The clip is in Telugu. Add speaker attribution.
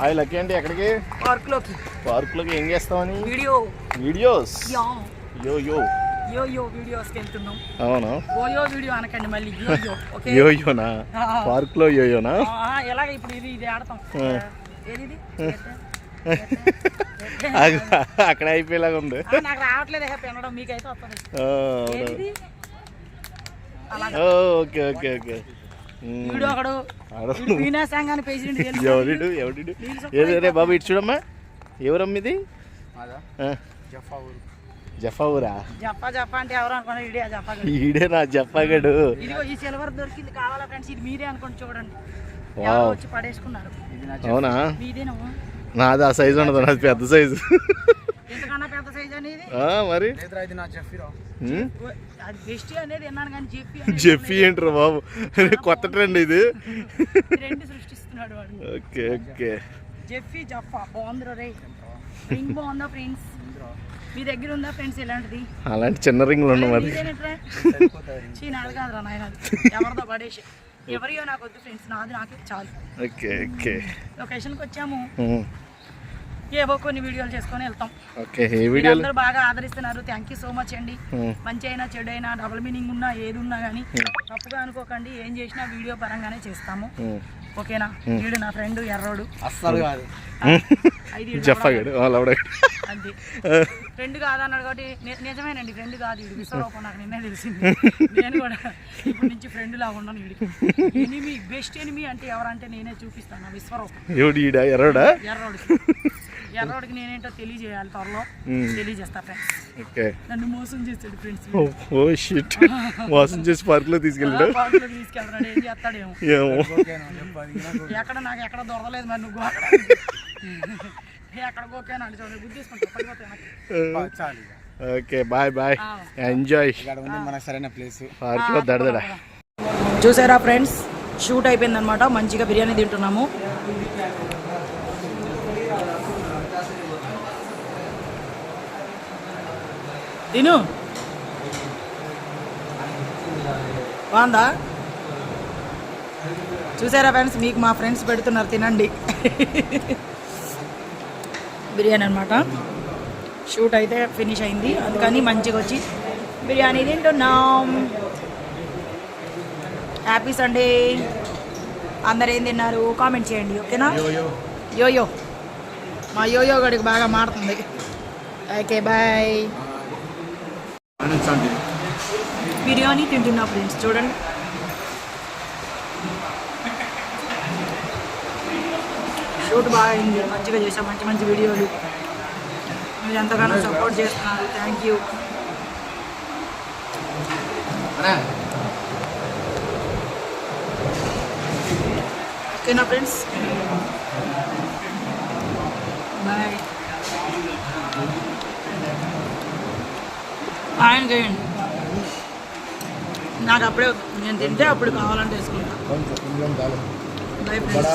Speaker 1: హాయ్ లక్కీ అంటే ఎక్కడికి?
Speaker 2: పార్క్లోకి
Speaker 1: పార్కులోకి ఏం చేస్తామని
Speaker 2: వీడియో.
Speaker 1: వీడియోస్?
Speaker 2: యా.
Speaker 1: యో యో.
Speaker 2: యో వీడియోస్ వెళ్తున్నాం.
Speaker 1: అవునా.
Speaker 2: ఓయో వీడియో అనకండి మళ్ళీ. యో యో. ఓకే?
Speaker 1: యో యోనా? పార్క్లో యో యోనా?
Speaker 2: ఎలాగ ఇప్పుడు ఇది ఇది ఆడతాం. ఏది
Speaker 1: అక్కడ అయిపోయేలాగా ఉంది.
Speaker 2: నాకు రావట్లేదు పెనడం మీకైతే వస్తుంది.
Speaker 1: Okay okay okay.
Speaker 2: ఒకడు. వీణా సంఘాన్ని ప్రెసిడెంట్
Speaker 1: ఏది రే బాబు ఇటు చూడమ్మా. ఎవరమ్మ ఇది జఫా ఊరా
Speaker 2: జప్పా జప్పా అంటే ఎవరు అనుకున్నా గడు.
Speaker 1: ఈడే నా జఫాగడు.
Speaker 2: ఇదిగో ఈ సిల్వర్ దొరికింది. కావాలా ఫ్రెండ్స్? ఇది మీరే అనుకోండి చూడండి.
Speaker 1: వావ్.
Speaker 2: ఎవరో వచ్చి పడేసుకున్నారు.
Speaker 1: అవునా?
Speaker 2: మీదేనా?
Speaker 1: నాది ఆ సైజు ఉండదు నాది పెద్ద సైజు
Speaker 2: ఎంతకన్నా పెద్ద సైజ్ అనేది
Speaker 1: ఆ, మరి? జెఫీ ఏంట్రా బాబు? కొత్త ట్రెండ్ ఇది.
Speaker 2: రెండు సృష్టిస్తున్నాడు వాడు.
Speaker 1: Okay okay.
Speaker 2: జెఫీ జఫా బాగుందిరా రే. రింగ్ బాగుందా ఫ్రెండ్స్ మీ దగ్గర ఉందా ఫ్రెండ్స్ ఇలాంటిది?
Speaker 1: అలాంటి చిన్న రింగులు ఉన్నాయి మరి.
Speaker 2: కాదురా నాయన ఎవరిదో పడేసి. ఎవరియో నాకు వద్దు ఫ్రెండ్స్ నాది నాకే చాలు.
Speaker 1: Okay okay.
Speaker 2: లొకేషన్కి వచ్చాము.
Speaker 1: ఉమ్.
Speaker 2: ఏవో కొన్ని వీడియోలు చేసుకొని వెళ్తాం.
Speaker 1: ఓకే ఏ వీడియోలు?
Speaker 2: అందరూ బాగా ఆదరిస్తున్నారు. థ్యాంక్ యూ సో మచ్ అండి. మంచి అయినా చెడు అయినా డబుల్ మీనింగ్ ఉన్నా ఏది ఉన్నా కానీ తప్పుగా అనుకోకండి. ఏం చేసినా వీడియో పరంగానే చేస్తాము. ఓకేనా? వీడు నా ఫ్రెండ్ ఎర్రోడు.
Speaker 3: అస్సలు కాదు.
Speaker 1: లవడగడు
Speaker 2: అంతే. ఫ్రెండ్ కాదన్నాడు కాబట్టి నిజమేనండి ఫ్రెండ్ కాదు వీడు. విశ్వరూపం నాకు నిన్నే తెలిసింది. నేను కూడా ఇప్పటి నుంచి ఫ్రెండ్ లాగా ఉన్నాను వీడికి. ఎనిమి బెస్ట్ ఎనిమి అంటే ఎవరంటే నేనే చూపిస్తాను నా విశ్వరూపం
Speaker 1: ఈడా? ఎర్రడా.
Speaker 2: ఎర్రోడికి నేనేంటో తెలియజేయాలి త్వరలో. తెలియజేస్తా ఫ్రెండ్స్
Speaker 1: ఓకే.
Speaker 2: నన్ను మోసం ఫ్రెండ్స్
Speaker 1: ఓ షిట్ మోసం చేసి పార్కులో తీసుకెళ్ళాడు.
Speaker 2: పార్కులోకి తీసుకెళ్తాడు ఏం చేస్తాడేమో.
Speaker 1: ఏమో.
Speaker 2: ఎక్కడ నాకు ఎక్కడ దొరకలేదు మరి నువ్వు. అక్కడ ఎక్కడ గోకేనా అంటే చూడండి బుద్ధి తీసుకుంటా పడిపోతాయి నాకు.
Speaker 3: చాలు
Speaker 1: ఓకే బాయ్ బాయ్. ఎంజాయ్
Speaker 3: ఇక్కడ ఉంది మనకు సరైన ప్లేస్
Speaker 1: పార్క్లో దడదడ
Speaker 2: చూసారా ఫ్రెండ్స్ షూట్ అయిపోయింది అనమాట మంచిగా బిర్యానీ తింటున్నాము. తిను. బాగుందా? చూసారా ఫ్రెండ్స్? మీకు మా ఫ్రెండ్స్ పెడుతున్నారు తినండి. బిర్యానీ అనమాట షూట్ అయితే ఫినిష్ అయింది. అందుకని మంచిగా వచ్చి బిర్యానీ తింటున్నాం. Happy Sunday. అందరు ఏం తిన్నారు? కామెంట్ చేయండి ఓకేనా? యోయో మా యోయో గడికి బాగా మారుతుంది. Okay bye. బిర్యానీ తింటున్నా ఫ్రెండ్స్ చూడండి. షూట్ బాగా అయింది. మంచిగా చేసాం మంచి మంచి వీడియోలు. మీరు ఎంతగానో సపోర్ట్ చేస్తున్నారు. థ్యాంక్ యూ ఓకేనా ఫ్రెండ్స్? బాయ్ ఆయన చేయండి. నాకు అప్పుడే. నేను తింటే అప్పుడు కావాలంటే వేసుకుంటా. Bye friends